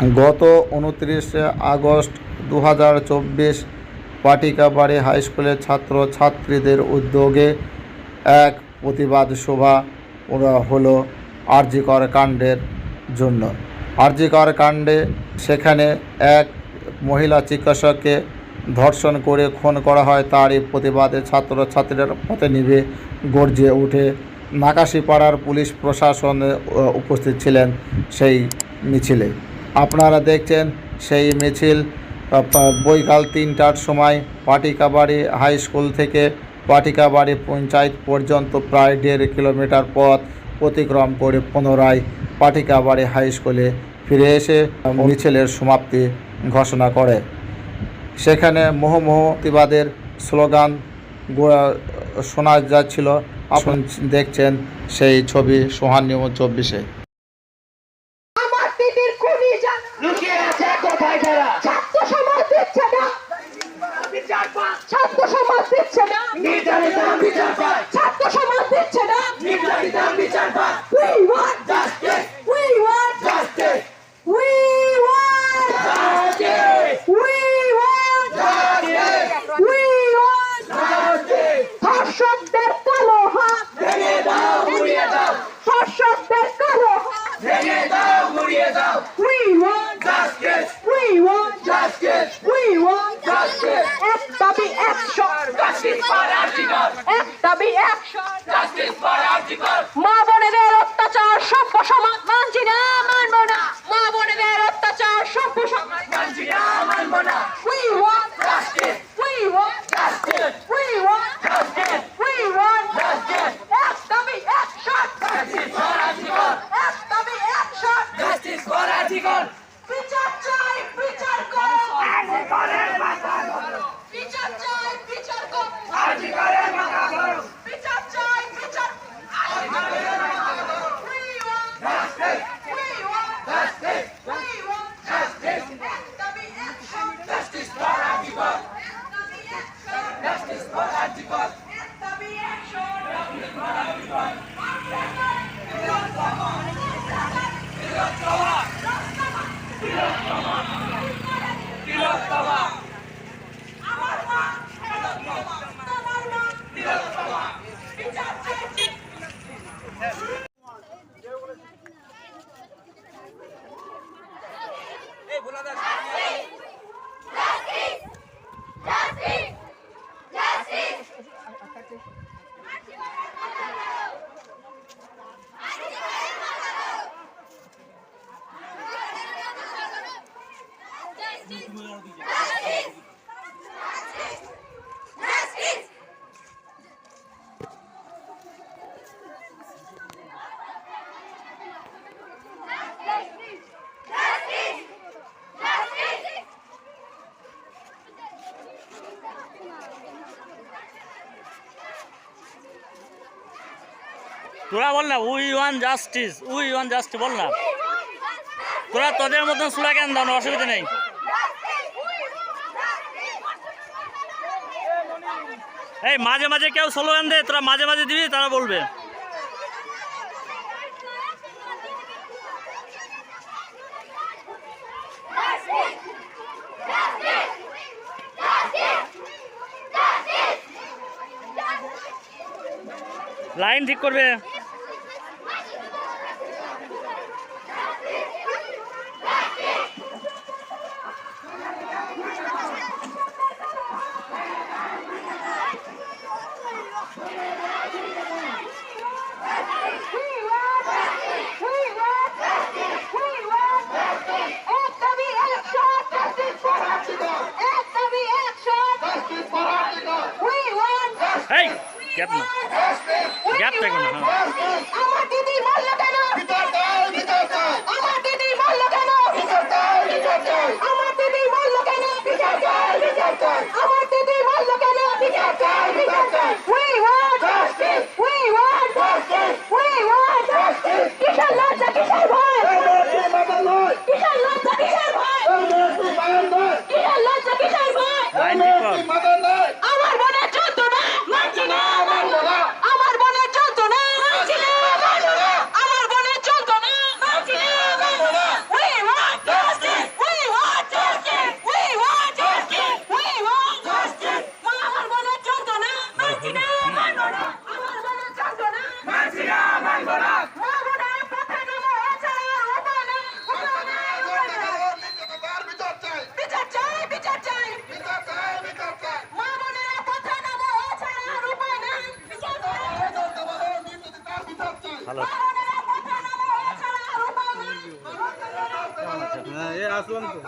গত উনত্রিশে আগস্ট দু হাজার চব্বিশ পাটিকাবাড়ি হাই স্কুলের ছাত্র ছাত্রীদের উদ্যোগে এক প্রতিবাদ সভা ওরা হলো আরজিকর কাণ্ডের জন্য। আরজিকর কাণ্ডে সেখানে এক মহিলা চিকিৎসককে ধর্ষণ করে খুন করা হয়। তারই প্রতিবাদে ছাত্র ছাত্রীরা পথে নিভে গর্জে উঠে নাকাশিপাড়ার পুলিশ প্রশাসন উপস্থিত ছিলেন সেই মিছিলে। আপনারা দেখছেন সেই মিছিল বৈকাল তিনটার সময় পাটিকাবাড়ি হাই স্কুল থেকে পাটিকাবাড়ি পঞ্চায়েত পর্যন্ত প্রায় দেড় কিলোমিটার পথ অতিক্রম করে পুনরায় পাটিকাবাড়ি হাই স্কুলে ফিরে এসে মিছিলের সমাপ্তি ঘোষণা করে। সেখানে মোহমোহ প্রতিবাদের স্লোগান শোনা যাচ্ছিল। আপনি দেখছেন সেই ছবি সোহান নিউজ চব্বিশে আমার দিদির খুনি জানা লুকিয়ে আছে কোথায় তারা ছাত্র সমাজ দিচ্ছে না বিচার পায় ছাত্র সমাজ দিচ্ছে না নির্যাতিত বিচার পায় ছাত্র সমাজ দিচ্ছে না নির্যাতিত বিচার পায় We want Justice! We want Justice! We want Justice! We want Justice! We want Justice! ধর্ষকদের কালো হাত ভেঙে দাও গুড়িয়ে দাও ধর্ষকদের কালো হাত ভেঙে দাও গুড়িয়ে দাও We want Justice! We want Justice! We want Justice! দাবি অ্যাকশন Justice for! এক দাবি অ্যাকশন Justice for Article! মা বোনেদের অত্যাচার সভ্য সমাজ মানছি না ভোলাদাস। তোরা বল না we want justice we want justice বল না। তোরা তোদের মতন স্লোগান দাও অসুবিধা নেই। এই, মাঝে মাঝে কেউ স্লোগান দে, তোরা মাঝে মাঝে দিবি, তারা বলবে। লাইন ঠিক করবে। এই গ্যাপ না। গ্যাপ থাকবে না হ্যাঁ। আসলাম তো।